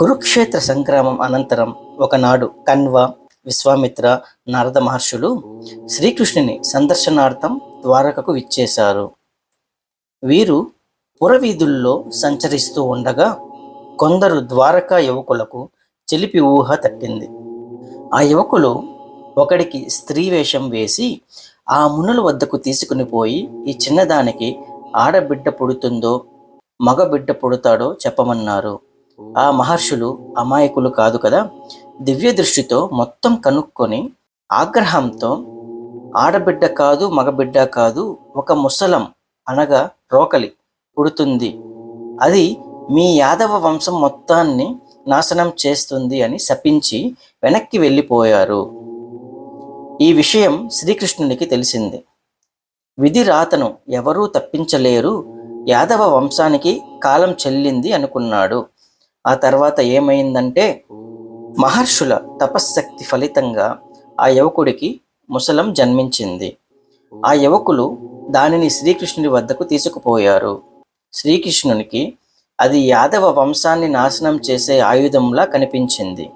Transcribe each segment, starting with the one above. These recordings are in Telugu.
కురుక్షేత్ర సంగ్రామం అనంతరం ఒకనాడు కన్వ విశ్వామిత్ర నారద మహర్షులు శ్రీకృష్ణుని సందర్శనార్థం ద్వారకకు విచ్చేశారు. వీరు పురవీధుల్లో సంచరిస్తూ ఉండగా కొందరు ద్వారకా యువకులకు చెలిపి ఊహ తట్టింది. ఆ యువకులు ఒకడికి స్త్రీ వేషం వేసి ఆ మునుల వద్దకు తీసుకుని పోయి ఈ చిన్నదానికి ఆడబిడ్డ పుడుతుందో మగ బిడ్డ పుడతాడో చెప్పమన్నారు. ఆ మహర్షులు అమాయకులు కాదు కదా? దివ్య దృష్టితో మొత్తం కనుక్కొని ఆగ్రహంతో ఆడబిడ్డ కాదు మగబిడ్డ కాదు ఒక ముసలం అనగా రోకలి పుడుతుంది. అది మీ యాదవ వంశం మొత్తాన్ని నాశనం చేస్తుంది అని శపించి వెనక్కి వెళ్ళిపోయారు. ఈ విషయం శ్రీకృష్ణునికి తెలిసింది. విధి రాతను ఎవరూ తప్పించలేరు. యాదవ వంశానికి కాలం చెల్లింది అనుకున్నాడు. ఆ తర్వాత ఏమైందంటే మహర్షుల తపశ్శక్తి ఫలితంగా ఆ యువకుడికి ముసలం జన్మించింది. ఆ యువకులు దానిని శ్రీకృష్ణుడి వద్దకు తీసుకుపోయారు. శ్రీకృష్ణునికి అది యాదవ వంశాన్ని నాశనం చేసే ఆయుధంలా కనిపించింది.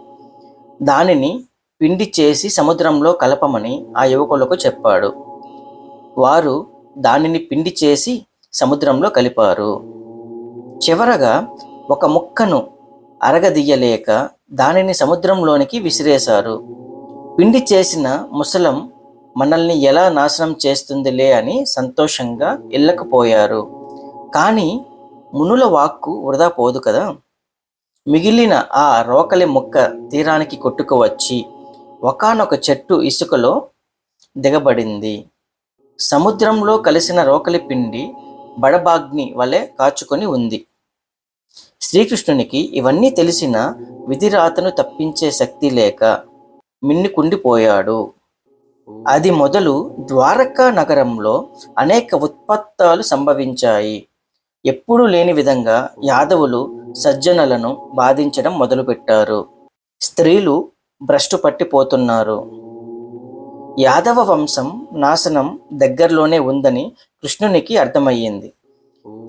దానిని పిండి చేసి సముద్రంలో కలపమని ఆ యువకులకు చెప్పాడు. వారు దానిని పిండి చేసి సముద్రంలో కలిపారు. చివరగా ఒక ముక్కను అరగదీయలేక దానిని సముద్రంలోనికి విసిరేశారు. పిండి చేసిన ముసలం మనల్ని ఎలా నాశనం చేస్తుందిలే అని సంతోషంగా ఇళ్ళకపోయారు. కానీ మునుల వాక్కు వృధా పోదు కదా. మిగిలిన ఆ రోకలి ముక్క తీరానికి కొట్టుకువచ్చి ఒకానొక చెట్టు ఇసుకలో దిగబడింది. సముద్రంలో కలిసిన రోకలి పిండి బడబాగ్ని వలె కాచుకొని ఉంది. శ్రీకృష్ణునికి ఇవన్నీ తెలిసిన విధిరాతను తప్పించే శక్తి లేక మిన్నికుండిపోయాడు అది మొదలు ద్వారకా నగరంలో అనేక ఉత్పత్తాలు సంభవించాయి. ఎప్పుడూ లేని విధంగా యాదవులు సజ్జనలను బాధించడం మొదలుపెట్టారు. స్త్రీలు భ్రష్టు పట్టిపోతున్నారు. యాదవ వంశం నాశనం దగ్గరలోనే ఉందని కృష్ణునికి అర్థమయ్యింది.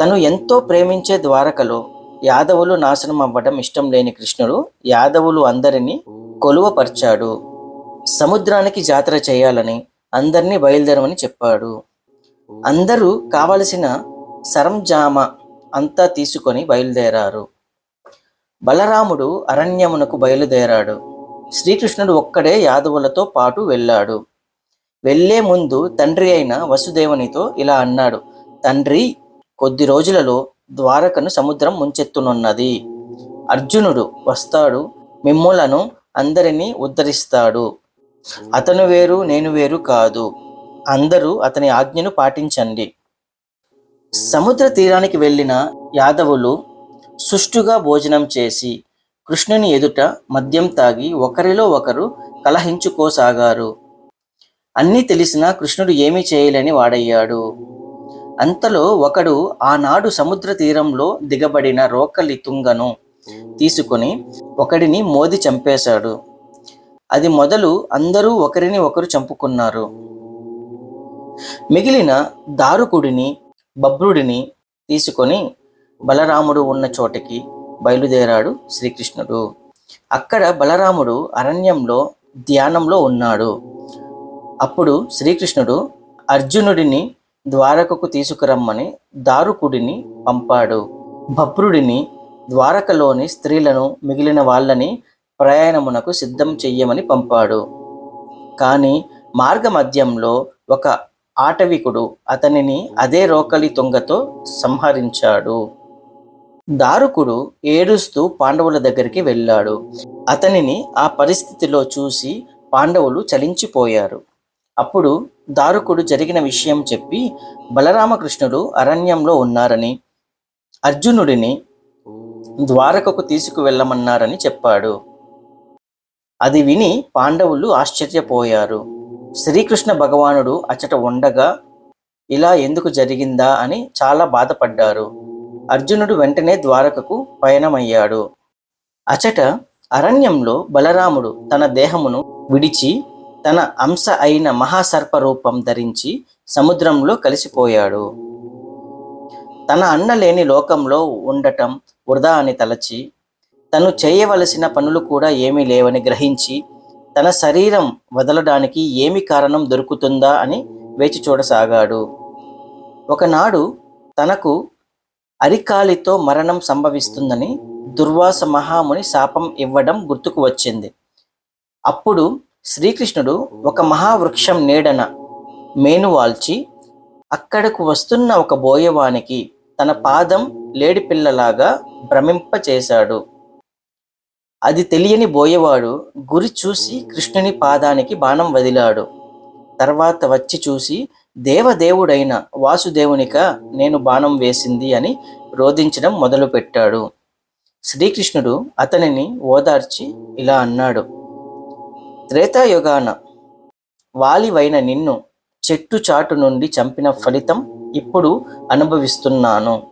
తను ఎంతో ప్రేమించే ద్వారకలో యాదవులు నాశనం అవ్వడం ఇష్టం లేని కృష్ణుడు యాదవులు అందరినీ కొలువపరిచాడు. సముద్రానికి జాతర చేయాలని అందరినీ బయలుదేరమని చెప్పాడు. అందరూ కావలసిన సరంజామ అంతా తీసుకొని బయలుదేరారు. బలరాముడు అరణ్యమునకు బయలుదేరాడు. శ్రీకృష్ణుడు ఒక్కడే యాదవులతో పాటు వెళ్ళాడు. వెళ్ళే ముందు తండ్రి అయిన వసుదేవునితో ఇలా అన్నాడు తండ్రి కొద్ది రోజులలో ద్వారకను సముద్రం ముంచెత్తునున్నది. అర్జునుడు వస్తాడు మిమ్ములను అందరినీ ఉద్ధరిస్తాడు. అతను వేరు నేను వేరు కాదు. అందరూ అతని ఆజ్ఞను పాటించండి. సముద్ర తీరానికి వెళ్ళిన యాదవులు సుష్టుగా భోజనం చేసి కృష్ణుని ఎదుట మద్యం తాగి ఒకరిలో ఒకరు కలహించుకోసాగారు. అన్నీ తెలిసినా కృష్ణుడు ఏమీ చేయలేని వాడయ్యాడు. అంతలో ఒకడు ఆనాడు సముద్ర తీరంలో దిగబడిన రోకలి తుంగను తీసుకొని ఒకడిని మోది చంపేశాడు. అది మొదలు అందరూ ఒకరిని ఒకరు చంపుకున్నారు. మిగిలిన దారుకుడిని బబ్రుడిని తీసుకొని బలరాముడు ఉన్న చోటకి బయలుదేరాడు శ్రీకృష్ణుడు. అక్కడ బలరాముడు అరణ్యంలో ధ్యానంలో ఉన్నాడు. అప్పుడు శ్రీకృష్ణుడు అర్జునుడిని ద్వారకకు తీసుకురమ్మని దారుకుడిని పంపాడు. బభ్రుడిని ద్వారకలోని స్త్రీలను మిగిలిన వాళ్ళని ప్రయాణమునకు సిద్ధం చెయ్యమని పంపాడు. కానీ మార్గమధ్యంలో ఒక ఆటవికుడు అతనిని అదే రోకలి తుంగతో సంహరించాడు. దారుకుడు ఏడుస్తూ పాండవుల దగ్గరికి వెళ్ళాడు. అతనిని ఆ పరిస్థితిలో చూసి పాండవులు చలించిపోయారు. అప్పుడు దారుకుడు జరిగిన విషయం చెప్పి బలరామకృష్ణుడు అరణ్యంలో ఉన్నారని అర్జునుడిని ద్వారకకు తీసుకువెళ్ళమన్నారని చెప్పాడు. అది విని పాండవులు ఆశ్చర్యపోయారు. శ్రీకృష్ణ భగవానుడు అచట ఉండగా ఇలా ఎందుకు జరిగిందా అని చాలా బాధపడ్డారు. అర్జునుడు వెంటనే ద్వారకకు పయనమయ్యాడు. అచట అరణ్యంలో బలరాముడు తన దేహమును విడిచి తన అంశ అయిన మహాసర్ప రూపం ధరించి సముద్రంలో కలిసిపోయాడు. తన అన్న లేని లోకంలో ఉండటం వృధా అని తలచి తను చేయవలసిన పనులు కూడా ఏమీ లేవని గ్రహించి తన శరీరం వదలడానికి ఏమి కారణం దొరుకుతుందా అని వేచి చూడసాగాడు. ఒకనాడు తనకు అరికాలితో మరణం సంభవిస్తుందని దుర్వాస మహాముని శాపం ఇవ్వడం గుర్తుకు వచ్చింది. అప్పుడు శ్రీకృష్ణుడు ఒక మహావృక్షం నీడన మేనువాల్చి అక్కడకు వస్తున్న ఒక బోయవానికి తన పాదం లేడిపిల్లలాగా భ్రమింపచేశాడు. అది తెలియని బోయవాడు గురి చూసి కృష్ణుని పాదానికి బాణం వదిలాడు. తర్వాత వచ్చి చూసి దేవదేవుడైన వాసుదేవునిక నేను బాణం వేసింది అని రోధించడం మొదలుపెట్టాడు. శ్రీకృష్ణుడు అతనిని ఓదార్చి ఇలా అన్నాడు త్రేతాయుగాన వాలివైన నిన్ను చెట్టు చాటు నుండి చంపిన ఫలితం ఇప్పుడు అనుభవిస్తున్నాను.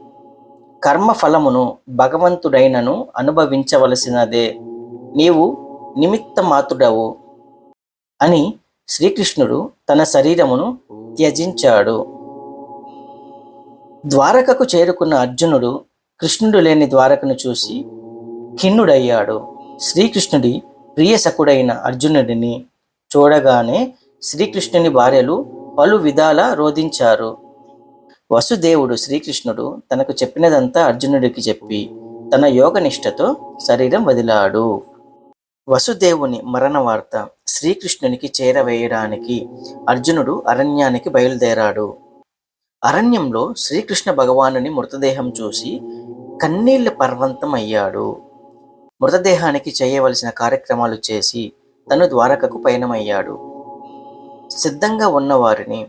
కర్మ ఫలమును భగవంతుడైనను అనుభవించవలసినదే. నీవు నిమిత్త మాతుడవు అని శ్రీకృష్ణుడు తన శరీరమును త్యజించాడు. ద్వారకకు చేరుకున్న అర్జునుడు కృష్ణుడు లేని ద్వారకను చూసి ఖిన్నుడయ్యాడు. శ్రీకృష్ణుడి ప్రియసకుడైన అర్జునుడిని చూడగానే శ్రీకృష్ణుని భార్యలు పలు విధాల రోధించారు. వసుదేవుడు శ్రీకృష్ణుడు తనకు చెప్పినదంతా అర్జునుడికి చెప్పి తన యోగనిష్టతో శరీరం వదిలాడు. వసుదేవుని మరణ వార్త శ్రీకృష్ణునికి చేరవేయడానికి అర్జునుడు అరణ్యానికి బయలుదేరాడు. అరణ్యంలో శ్రీకృష్ణ భగవానుని మృతదేహం చూసి కన్నీళ్ళ పర్వంతం అయ్యాడు. మృతదేహానికి చేయవలసిన కార్యక్రమాలు చేసి తను ద్వారకకు పయనమయ్యాడు. సిద్ధంగా ఉన్నవారిని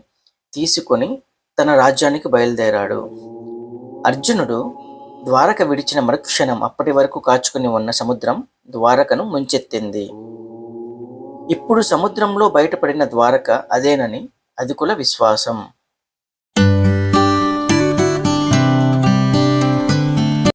తీసుకొని తన రాజ్యానికి బయలుదేరాడు. అర్జునుడు ద్వారక విడిచిన మరుక్షణం అప్పటి వరకు కాచుకుని ఉన్న సముద్రం ద్వారకను ముంచెత్తింది. ఇప్పుడు సముద్రంలో బయటపడిన ద్వారక అదేనని అధికుల విశ్వాసం.